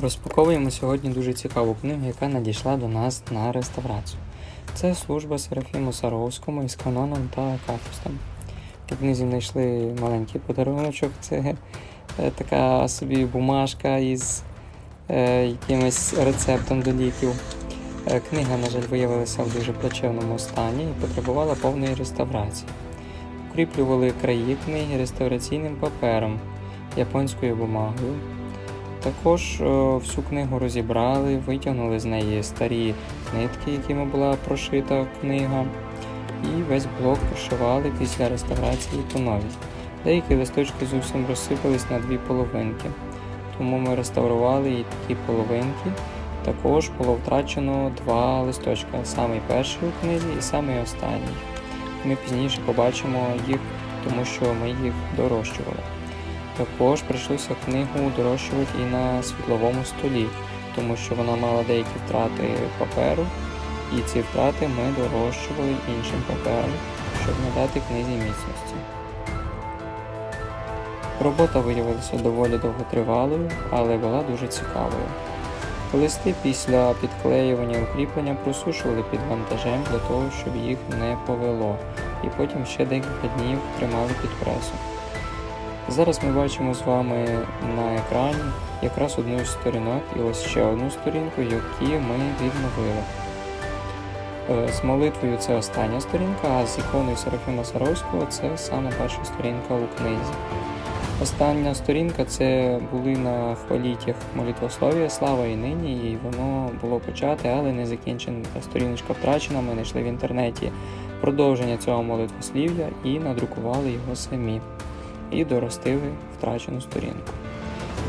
Розпаковуємо сьогодні дуже цікаву книгу, яка надійшла до нас на реставрацію. Це служба Серафіму Саровському із каноном та акафістом. У книзі знайшли маленький подаруночок. Це е, така собі бумажка із е, якимось рецептом до ліків. Е, Книга, на жаль, виявилася в дуже плачевному стані і потребувала повної реставрації. Укріплювали краї книги реставраційним папером, японською бумагою. Також е, всю книгу розібрали, витягнули з неї старі нитки, якими була прошита книга, і весь блок прошивали після реставрації по новій. Деякі листочки зовсім розсипались на дві половинки, тому ми реставрували і такі половинки. Також було втрачено два листочка, самий перший у книзі і самий останній. Ми пізніше побачимо їх, тому що ми їх дорощували. Також прийшлося книгу дорощувати і на світловому столі, тому що вона мала деякі втрати паперу, і ці втрати ми дорощували іншим папером, щоб надати книзі міцності. Робота виявилася доволі довготривалою, але була дуже цікавою. Листи після підклеювання укріплення просушували під вантажем для того, щоб їх не повело, і потім ще декілька днів тримали під пресом. Зараз ми бачимо з вами на екрані якраз одну із сторінок і ось ще одну сторінку, які ми відновили. Е, З молитвою це остання сторінка, а з іконою Серафіма Саровського це саме перша сторінка у книзі. Остання сторінка це були на фолітях молитвослов'я Слава і нині, і воно було почате, але не закінчене. Сторіночка втрачена. Ми знайшли в інтернеті продовження цього молитвослів'я і надрукували його самі і доростили втрачену сторінку.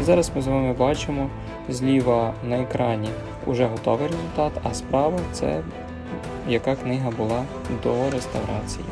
І зараз ми з вами бачимо зліва на екрані уже готовий результат, а справа це яка книга була до реставрації.